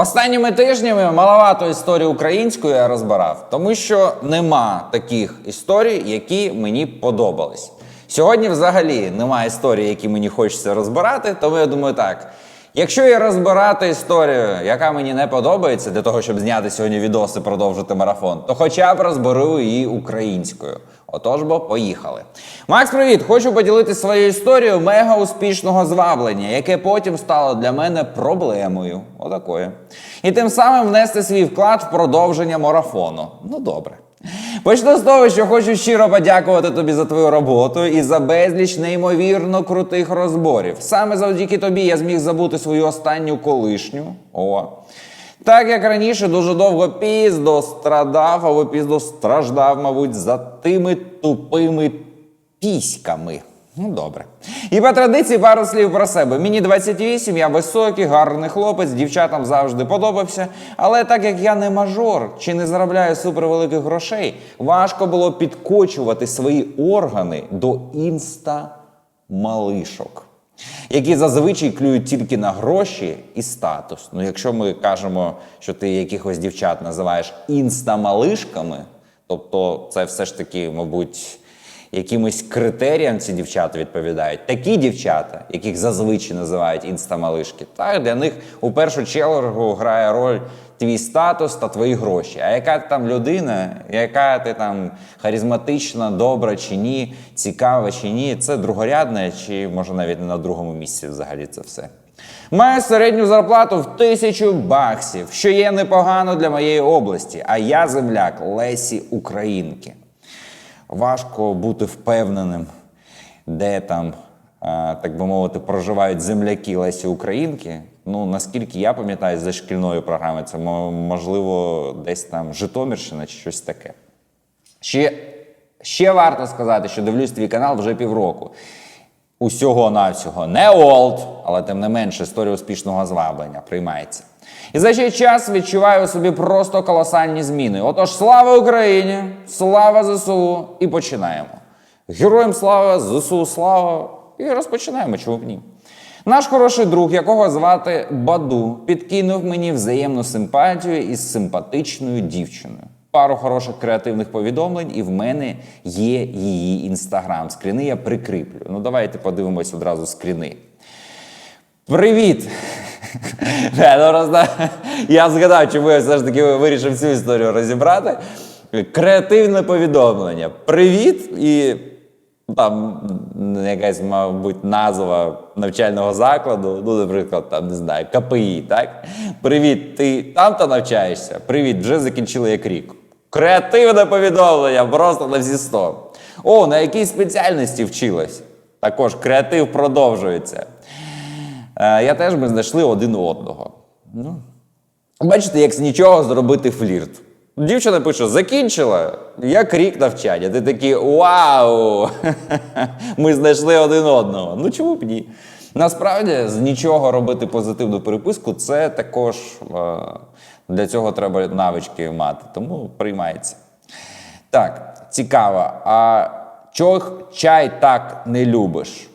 Останніми тижнями маловато історій української я розбирав, тому що нема таких історій, які мені подобались. Сьогодні взагалі немає історії, які мені хочеться розбирати, тому я думаю так. Якщо є розбирати історію, яка мені не подобається, для того, щоб зняти сьогодні відос і продовжити марафон, то хоча б розберу її українською. Отож бо поїхали. Макс, привіт! Хочу поділитися своєю історією мега успішного зваблення, яке потім стало для мене проблемою. Отакою. І тим самим внести свій вклад в продовження марафону. Ну добре. Почну з того, що хочу щиро подякувати тобі за твою роботу і за безліч неймовірно крутих розборів. Саме завдяки тобі я зміг забути свою останню колишню. О. Так як раніше дуже довго піздо страдав, або піздо страждав, мабуть, за тими тупими піськами. Ну, добре. І по традиції пару слів про себе. Мені 28, я високий, гарний хлопець, дівчатам завжди подобався. Але так як я не мажор чи не заробляю супервеликих грошей, важко було підкочувати свої органи до інста-малишок, які зазвичай клюють тільки на гроші і статус. Ну, якщо ми кажемо, що ти якихось дівчат називаєш інста-малишками, тобто це все ж таки, мабуть якимось критеріям ці дівчата відповідають. Такі дівчата, яких зазвичай називають інстамалишки, так для них у першу чергу грає роль твій статус та твої гроші. А яка ти там людина, яка ти там харизматична, добра чи ні, цікава чи ні, це другорядне, чи може навіть не на другому місці взагалі це все. Маю середню зарплату в тисячу баксів, що є непогано для моєї області. А я земляк Лесі Українки важко бути впевненим, де там, так би мовити, проживають земляки Лесі Українки. Ну, наскільки я пам'ятаю за шкільної програми, це можливо десь там Житомирщина чи щось таке. Ще, ще варто сказати, що дивлюсь твій канал вже півроку. Усього навсього не олд, але тим не менше історія успішного зваблення приймається. І за цей час відчуваю собі просто колосальні зміни. Отож, слава Україні! Слава ЗСУ! І починаємо. Героям слава, ЗСУ слава! І розпочинаємо, чому б ні. Наш хороший друг, якого звати Баду, підкинув мені взаємну симпатію із симпатичною дівчиною. Пару хороших креативних повідомлень, і в мене є її інстаграм. Скріни я прикріплю. Ну, давайте подивимось одразу скріни. Привіт! Е, ну, Я згадав, чому я все ж таки вирішив цю історію розібрати. Креативне повідомлення. Привіт! І там якась, мабуть, назва навчального закладу, ну, наприклад, там не знаю, КПІ, так? Привіт, ти там-то навчаєшся? Привіт, вже закінчили як рік. Креативне повідомлення, просто на всі 100. О, на якій спеціальності вчилась? Також креатив продовжується. Е, я теж ми знайшли один одного. Ну, бачите, як з нічого зробити флірт. Дівчина пише: закінчила, як рік навчання. Ти такий вау! Ми знайшли один одного. Ну чому б ні? Насправді, з нічого робити позитивну переписку, це також е, для цього треба навички мати, тому приймається. Так, цікаво. А чого чай так не любиш?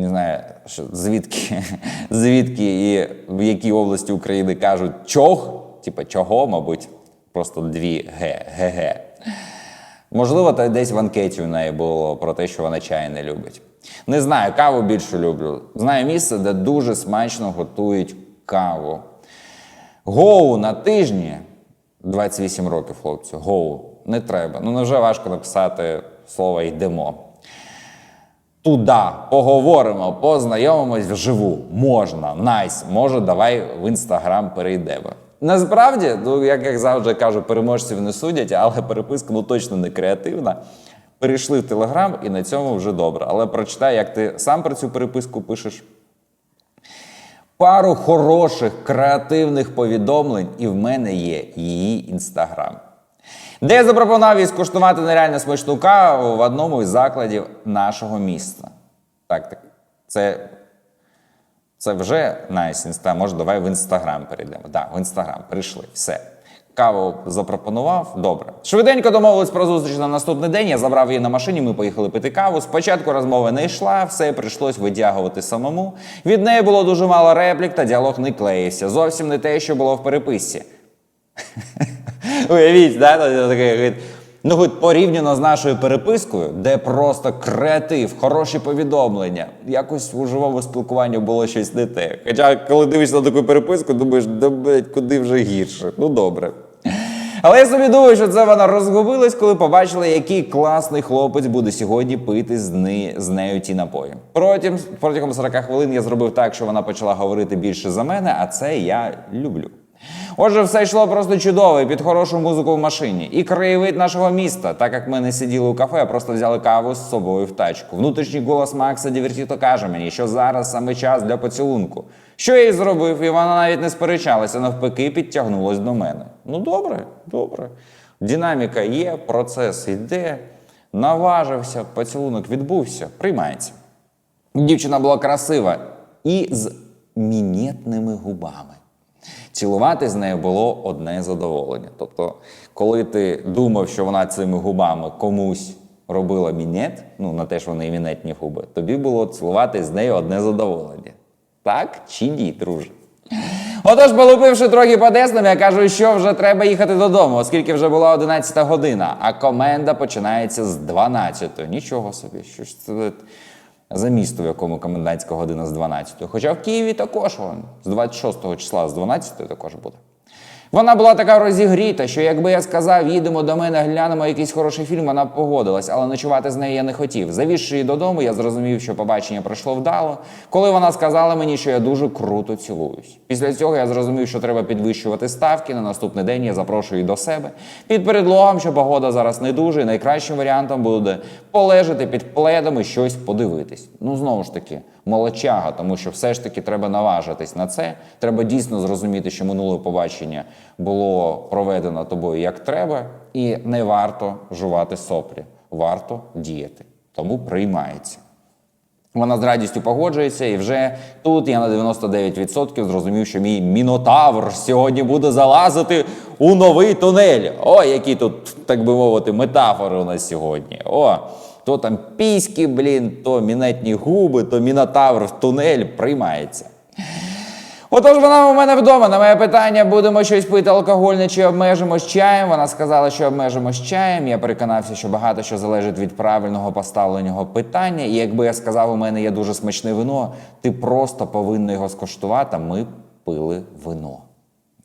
Не знаю, що, звідки, звідки і в якій області України кажуть чог, типа чого, мабуть, просто дві г, ГГ. Можливо, та десь в анкеті у неї було про те, що вона чай не любить. Не знаю, каву більше люблю. Знаю місце, де дуже смачно готують каву. Гоу на тижні 28 років, хлопцю. Гоу. Не треба. Ну невже важко написати слово йдемо. Туда поговоримо, познайомимось вживу. Можна, найс, може, давай в інстаграм перейдемо. Насправді, ну як я завжди кажу, переможців не судять, але переписка ну точно не креативна. Перейшли в Телеграм і на цьому вже добре. Але прочитай, як ти сам про цю переписку пишеш. Пару хороших креативних повідомлень, і в мене є її інстаграм. Де я запропонував їй скуштувати нереально смачну каву в одному із закладів нашого міста. Так, так. Це, це вже найс інста. Може, давай в інстаграм перейдемо. Так, в інстаграм перейшли. Все. Каву запропонував, добре. Швиденько домовились про зустріч на наступний день. Я забрав її на машині. Ми поїхали пити каву. Спочатку розмови не йшла, все прийшлось витягувати самому. Від неї було дуже мало реплік, та діалог не клеївся. Зовсім не те, що було в переписці. Уявіть, да? таке, говорить, Ну, хоч порівняно з нашою перепискою, де просто креатив, хороші повідомлення. Якось у живому спілкуванні було щось не те. Хоча, коли дивишся на таку переписку, думаєш, да блядь, куди вже гірше. Ну добре. Але я собі думаю, що це вона розгубилась, коли побачила, який класний хлопець буде сьогодні пити з, не, з нею ті напої. Протягом, протягом 40 хвилин я зробив так, що вона почала говорити більше за мене, а це я люблю. Отже, все йшло просто чудово під хорошу музику в машині. І краєвид нашого міста, так як ми не сиділи у кафе, а просто взяли каву з собою в тачку. Внутрішній голос Макса Дівертіто каже мені, що зараз саме час для поцілунку. Що я і зробив, і вона навіть не сперечалася, навпаки, підтягнулась до мене. Ну добре, добре. Динаміка є, процес йде, наважився, поцілунок відбувся, приймається. Дівчина була красива і з мінетними губами. Цілувати з нею було одне задоволення. Тобто, коли ти думав, що вона цими губами комусь робила мінет, ну на те, що вони мінетні губи, тобі було цілувати з нею одне задоволення. Так чи ні, друже? Отож, полупивши трохи по деснам, я кажу, що вже треба їхати додому, оскільки вже була 11 година, а коменда починається з 12. Нічого собі, що ж це за місто, в якому комендантська година з 12. Хоча в Києві також з 26 числа, з 12 також буде. Вона була така розігріта, що якби я сказав, їдемо до мене, глянемо якийсь хороший фільм, вона погодилась, але ночувати з нею я не хотів. Завівши її додому, я зрозумів, що побачення пройшло вдало, коли вона сказала мені, що я дуже круто цілуюсь. Після цього я зрозумів, що треба підвищувати ставки. На наступний день я запрошую її до себе під предлогом, що погода зараз не дуже, і найкращим варіантом буде полежати під пледом і щось подивитись. Ну знову ж таки, молодчага, тому що все ж таки треба наважитись на це. Треба дійсно зрозуміти, що минуле побачення було проведено тобою як треба, і не варто жувати соплі, варто діяти. Тому приймається. Вона з радістю погоджується, і вже тут я на 99% зрозумів, що мій мінотавр сьогодні буде залазити у новий тунель. О, які тут, так би мовити, метафори у нас сьогодні. О, то там піськи, блін, то мінетні губи, то мінотавр в тунель приймається. Отож, вона у мене вдома. На моє питання, будемо щось пити алкогольне чи обмежимось чаєм. Вона сказала, що обмежимось чаєм. Я переконався, що багато що залежить від правильного поставленого питання. І якби я сказав, у мене є дуже смачне вино, ти просто повинна його скоштувати. Ми пили вино.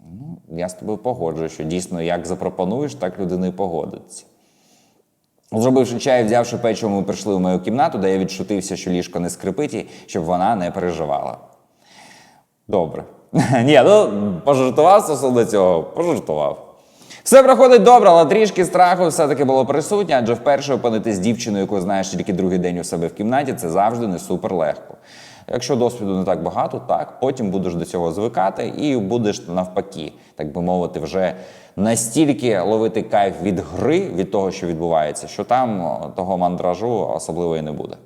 Ну, я з тобою погоджую, що дійсно як запропонуєш, так людина і погодиться. Зробивши чай, взявши печиво, ми прийшли в мою кімнату, де я відшутився, що ліжко не скрипить, і щоб вона не переживала. Добре. Ні, ну пожартував стосовно цього, пожартував. Все проходить добре, але трішки страху все-таки було присутнє, адже вперше опинитись з дівчиною, яку знаєш тільки другий день у себе в кімнаті, це завжди не супер легко. Якщо досвіду не так багато, так потім будеш до цього звикати і будеш навпаки, так би мовити, вже настільки ловити кайф від гри, від того, що відбувається, що там того мандражу особливо і не буде.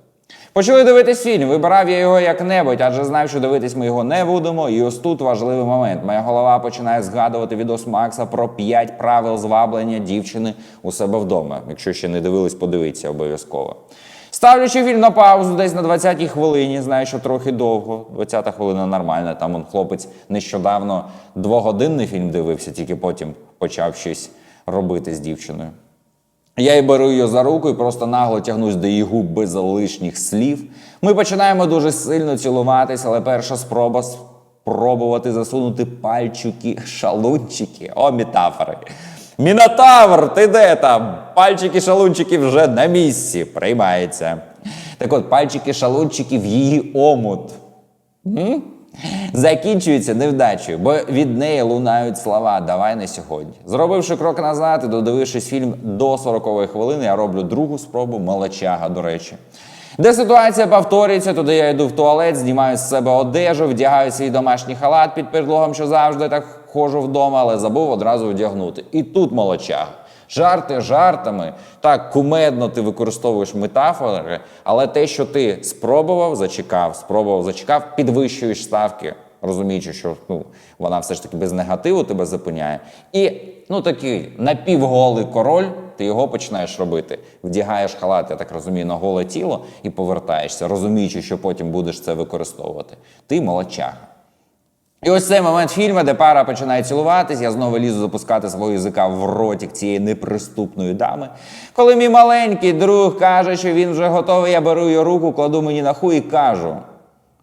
Почали дивитись фільм. Вибирав я його як-небудь, адже знав, що дивитись ми його не будемо. І ось тут важливий момент. Моя голова починає згадувати відос Макса про 5 правил зваблення дівчини у себе вдома. Якщо ще не дивились, подивіться обов'язково. Ставлячи фільм на паузу десь на 20-й хвилині, знаю, що трохи довго. 20-та хвилина нормальна. Там он хлопець нещодавно двогодинний фільм дивився, тільки потім почав щось робити з дівчиною. Я й беру її за руку і просто нагло тягнусь до її губ без лишніх слів. Ми починаємо дуже сильно цілуватись, але перша спроба спробувати засунути пальчики, шалунчики. О, метафори. Мінотавр, ти де там? Пальчики, шалунчики вже на місці. Приймається. Так от, пальчики, шалунчики в її омут. М? Закінчується невдачею, бо від неї лунають слова Давай не сьогодні. Зробивши крок назад і додивившись фільм до 40-ї хвилини, я роблю другу спробу молочага, до речі. Де ситуація повторюється, туди я йду в туалет, знімаю з себе одежу, вдягаю свій домашній халат під предлогом, що завжди так ходжу вдома, але забув одразу вдягнути. І тут молочага. Жарти жартами, так кумедно ти використовуєш метафори, але те, що ти спробував, зачекав, спробував, зачекав, підвищуєш ставки, розуміючи, що ну, вона все ж таки без негативу тебе зупиняє. І ну такий напівголий король, ти його починаєш робити. Вдягаєш халат, я так розумію, на голе тіло і повертаєшся, розуміючи, що потім будеш це використовувати. Ти молодчага. І ось цей момент фільму, де пара починає цілуватись, я знову лізу запускати свого язика в ротик цієї неприступної дами. Коли мій маленький друг каже, що він вже готовий, я беру його руку, кладу мені на хуй і кажу: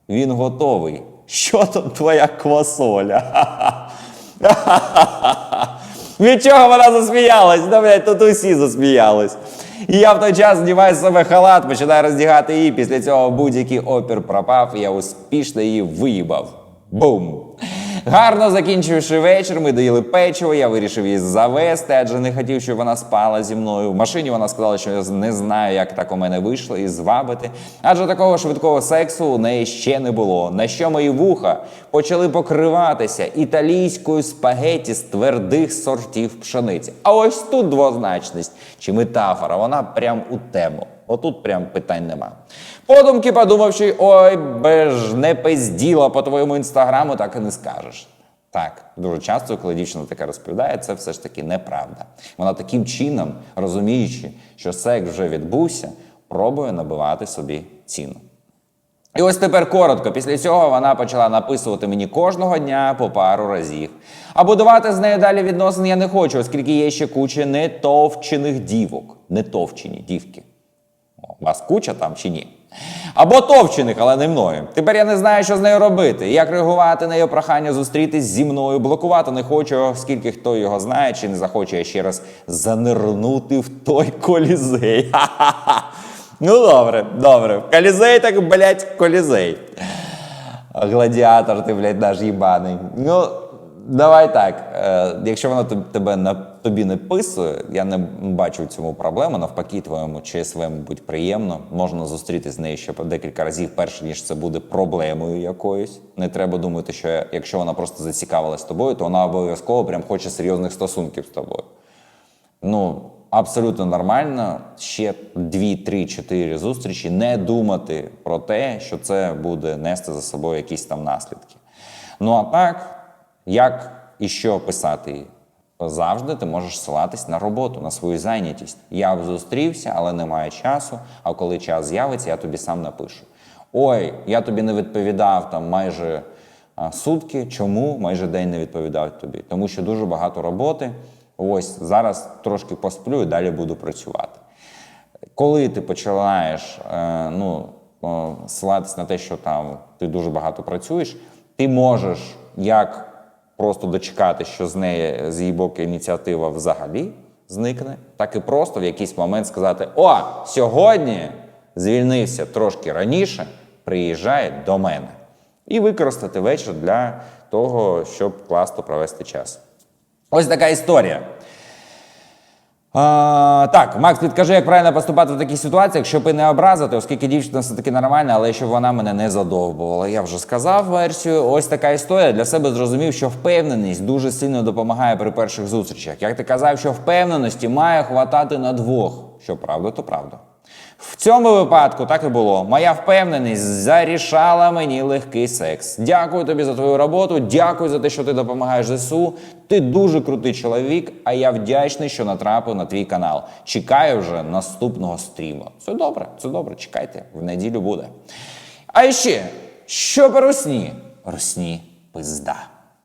він готовий. Що тут твоя квасоля? Від чого вона засміялась? Да, блядь, тут усі засміялись. І я в той час знімаю з себе халат, починаю роздягати її. Після цього будь-який опір пропав, і я успішно її виїбав. Бум! Гарно закінчивши вечір, ми доїли печиво, я вирішив її завести, адже не хотів, щоб вона спала зі мною. В машині вона сказала, що я не знаю, як так у мене вийшло, і звабити. Адже такого швидкого сексу у неї ще не було. На що мої вуха почали покриватися італійською спагеті з твердих сортів пшениці. А ось тут двозначність чи метафора, вона прям у тему. Отут прям питань нема. Подумки подумавши, ой, беж не пизділа по твоєму інстаграму, так і не скажеш. Так, дуже часто, коли дівчина таке розповідає, це все ж таки неправда. Вона таким чином, розуміючи, що секс вже відбувся, пробує набивати собі ціну. І ось тепер коротко. Після цього вона почала написувати мені кожного дня по пару разів. А будувати з нею далі відносини я не хочу, оскільки є ще куча нетовчених дівок. Нетовчені дівки. Вас куча там чи ні? Або товчених, але не мною. Тепер я не знаю, що з нею робити. Як реагувати на її прохання зустрітись зі мною. Блокувати не хочу, оскільки хто його знає, чи не захоче ще раз занирнути в той колізей. Ну добре, добре. Колізей так, блядь, колізей. Гладіатор, ти, блядь, наш їбаний. Ну, давай так. Е, якщо вона тоб- тебе на тобі не писує, я не бачу в цьому проблеми. Навпаки, твоєму ЧСВ, мабуть, приємно. Можна зустрітися з нею ще декілька разів, перш ніж це буде проблемою якоюсь. Не треба думати, що якщо вона просто зацікавилась тобою, то вона обов'язково прям хоче серйозних стосунків з тобою. Ну, абсолютно нормально ще 2, 3, 4 зустрічі не думати про те, що це буде нести за собою якісь там наслідки. Ну а так, як і що писати їй? Завжди ти можеш ссилатись на роботу, на свою зайнятість. Я б зустрівся, але немає часу. А коли час з'явиться, я тобі сам напишу. Ой, я тобі не відповідав там майже сутки. Чому майже день не відповідав тобі? Тому що дуже багато роботи. Ось зараз трошки посплю і далі буду працювати. Коли ти починаєш е, ну, е, ссилатись на те, що там ти дуже багато працюєш, ти можеш як просто дочекати, що з неї з її боку ініціатива взагалі зникне, так і просто в якийсь момент сказати: О, сьогодні звільнився трошки раніше, приїжджає до мене. І використати вечір для того, щоб класно провести час. Ось така історія. А, так, Макс, підкажи, як правильно поступати в такій ситуації, щоб і не образити, оскільки дівчина все таки нормальна, але щоб вона мене не задовбувала. Я вже сказав версію. Ось така історія. Для себе зрозумів, що впевненість дуже сильно допомагає при перших зустрічах. Як ти казав, що впевненості має хватати на двох. Що правда, то правда. В цьому випадку так і було. Моя впевненість зарішала мені легкий секс. Дякую тобі за твою роботу. Дякую за те, що ти допомагаєш ЗСУ. Ти дуже крутий чоловік, а я вдячний, що натрапив на твій канал. Чекаю вже наступного стріму. Це добре, це добре. Чекайте, в неділю буде. А ще, що по русні? Русні пизда.